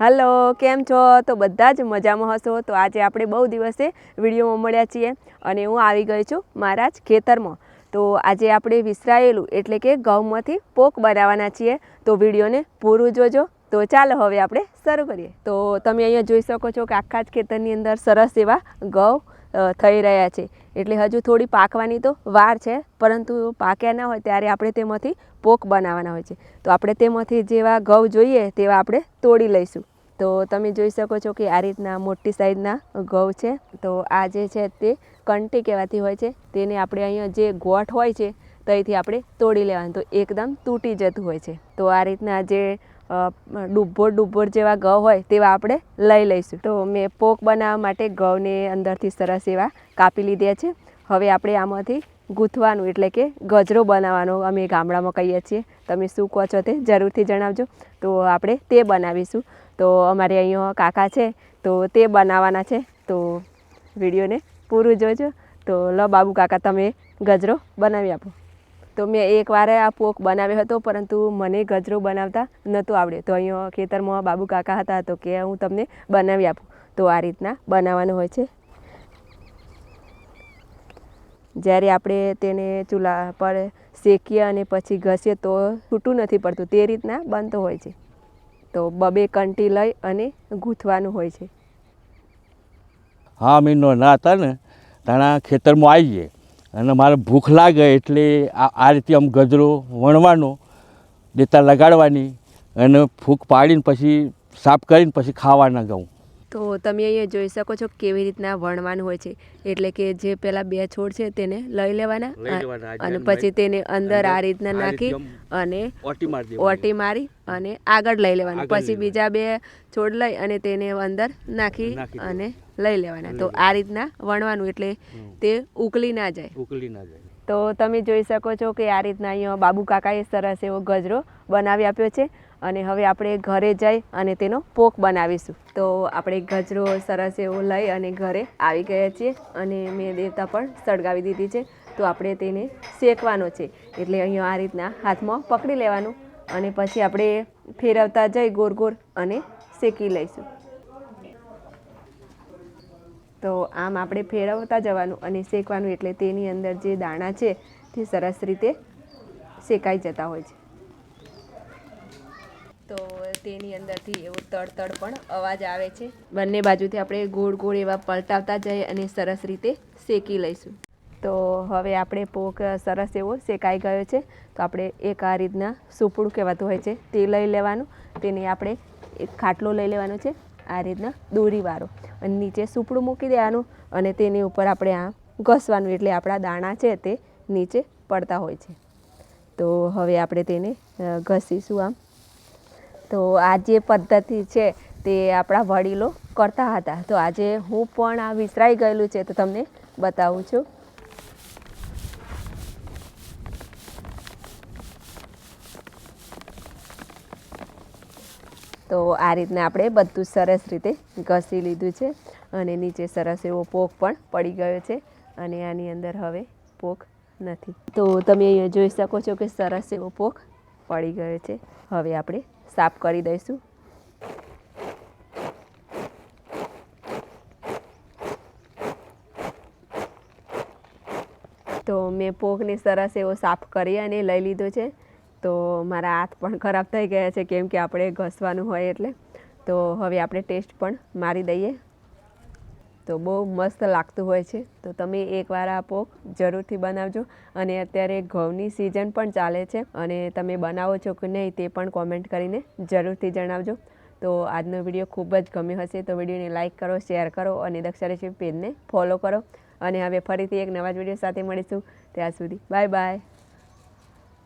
Hello, કેમ છો? તો બધા જ મજામાં હશો? તો આજે આપણે બહુ દિવસે વિડીયોમાં મળ્યા છીએ અને હું આવી ગઈ છું મારા જ ખેતરમાં. તો આજે આપણે વિસરાયેલું એટલે કે ઘઉંમાંથી પોક બનાવવાના છીએ. તો વિડીયોને પૂરું જોજો. તો ચાલો હવે આપણે શરૂ કરીએ. તો તમે અહીંયા જોઈ શકો છો કે આખા જ ખેતરની અંદર સરસ એવા ઘઉં થઈ રહ્યા છે. એટલે હજુ થોડી પાકવાની તો વાર છે, પરંતુ પાક્યા ના હોય ત્યારે આપણે તેમાંથી પોક બનાવવાના હોય છે. તો આપણે તેમાંથી જેવા ઘઉં જોઈએ તેવા આપણે તોડી લઈશું. તો તમે જોઈ શકો છો કે આ રીતના મોટી સાઈઝના ઘઉં છે. તો આ જે છે તે કંટી કહેવાતી હોય છે. તેને આપણે અહીંયા જે ગોઠ હોય છે તો આપણે તોડી લેવાનું. તો એકદમ તૂટી જતું હોય છે. તો આ રીતના જે અ, ડુબ્બોર ડુબ્બોર જેવા ઘઉં હોય તેવા આપણે લઈ લઈશું. તો મેં પોક બનાવવા માટે ઘઉંને અંદરથી સરસ એવા કાપી લીધા છે. હવે આપણે આમાંથી ગૂંથવાનું એટલે કે ગજરો બનાવવાનો અમે ગામડામાં કહીએ છીએ. તમે શું કહો છો તે જરૂરથી જણાવજો. તો આપણે તે બનાવીશું. તો અમારે અહીંયા કાકા છે તો તે બનાવવાના છે. તો વિડીયોને પૂરું જોજો. તો લો બાબુ કાકા તમે ગજરો બનાવી આપો. તો મેં એકવાર આ પોક બનાવ્યો હતો, પરંતુ મને ગજરો બનાવતા નહોતું આવડે તો અહીંયા ખેતરમાં બાબુ કાકા હતા, તો કે હું તમને બનાવી આપું. તો આ રીતના બનાવવાનું હોય છે. જ્યારે આપણે તેને ચૂલા પર શેકીએ અને પછી ઘસીએ, તો છૂટું નથી પડતું. તે રીતના બનતો હોય છે. તો બબે કંટી લઈ અને ગૂંથવાનું હોય છે. હા મીનો ના હતા ને, તાણા ખેતરમાં આવીએ. અને મારે ભૂખ લાગે એટલે આ આ રીતે આમ ગજરો વણવાનો દેતા લગાડવાની અને ફૂંક પાડીને પછી સાફ કરીને પછી ખાવાના ઘઉં તો તમે અહીંયા જોઈ શકો છો કેવી રીતના વણવાનું હોય છે. એટલે કે જે પેલા બે છોડ છે તેને લઈ લેવાના અને પછી તેને અંદર આ રીતના નાખી અને ઓટી મારી અને આગળ લઈ લેવાનું. પછી બીજા બે છોડ લઈ અને તેને અંદર નાખી અને લઈ લેવાના. તો આ રીતના વણવાનું એટલે તે ઉકલી ના જાય. ઉકળી ના જાય. તો તમે જોઈ શકો છો કે આ રીતના અહીંયા બાબુ કાકાએ સરસ એવો ગજરો બનાવી આપ્યો છે અને હવે આપણે ઘરે જઈ અને તેનો પોક બનાવીશું. તો આપણે ગજરો સરસ એવો લઈ અને ઘરે આવી ગયા છીએ અને મેં દેવતા પણ સળગાવી દીધી છે. તો આપણે તેને શેકવાનો છે. એટલે અહીંયા આ રીતના હાથમાં પકડી લેવાનું અને પછી આપણે ફેરવતા જઈ ગોર ગોર અને શેકી લઈશું. તો આમ આપણે ફેરવતા જવાનું અને શેકવાનું એટલે તેની અંદર જે દાણા છે તે સરસ રીતે શેકાઈ જતા હોય છે. તો તેની અંદરથી એવો તડ પણ અવાજ આવે છે. બંને બાજુથી આપણે ગોળ ગોળ એવા પલટાવતા જઈએ અને સરસ રીતે શેકી લઈશું. તો હવે આપણે પોક સરસ એવો શેકાઈ ગયો છે. તો આપણે એક આ રીતના સુપડું કહેવાતું હોય છે તે લઈ લેવાનું. તેને આપણે એક ખાટલો લઈ લેવાનો છે. આ રીતના દોરીવાળો અને નીચે સૂપડું મૂકી દેવાનું અને તેની ઉપર આપણે આ ઘસવાનું, એટલે આપણા દાણા છે તે નીચે પડતા હોય છે. તો હવે આપણે તેને ઘસીશું આમ. તો આ જે પદ્ધતિ છે તે આપણા વડીલો કરતા હતા. તો આજે હું પણ આ વિસરાઈ ગયેલું છે, તો તમને બતાવું છું. તો આ રીતના આપણે બધું સરસ રીતે ઘસી લીધું છે અને નીચે સરસ એવો પોક પણ પડી ગયો છે અને આની અંદર હવે પોક નથી. તો તમે અહીંયા જોઈ શકો છો કે સરસ એવો પોક પડી ગયો છે. હવે આપણે સાફ કરી દઈશું. તો મેં પોકને સરસ એવો સાફ કરી અને લઈ લીધો છે. તો મારા હાથ પણ ખરાબ થઈ ગયા છે કેમ કે આપણે ઘસવાનું હોય એટલે. તો હવે આપણે ટેસ્ટ પણ મારી દઈએ. તો બહુ મસ્ત લાગતું હોય છે. તો તમે એકવાર આ પોક જરૂરથી બનાવજો. અને અત્યારે ઘઉંની સિઝન પણ ચાલે છે. અને તમે બનાવો છો કે નહીં તે પણ કોમેન્ટ કરીને જરૂરથી જણાવજો. તો આજનો વીડિયો ખૂબ જ ગમ્યો હશે. તો વિડીયોને લાઇક કરો શેર કરો અને દક્ષા રેસીપી પેજને ફોલો કરો. અને હવે ફરીથી એક નવા જ વીડિયો સાથે મળીશું. ત્યાં સુધી બાય બાય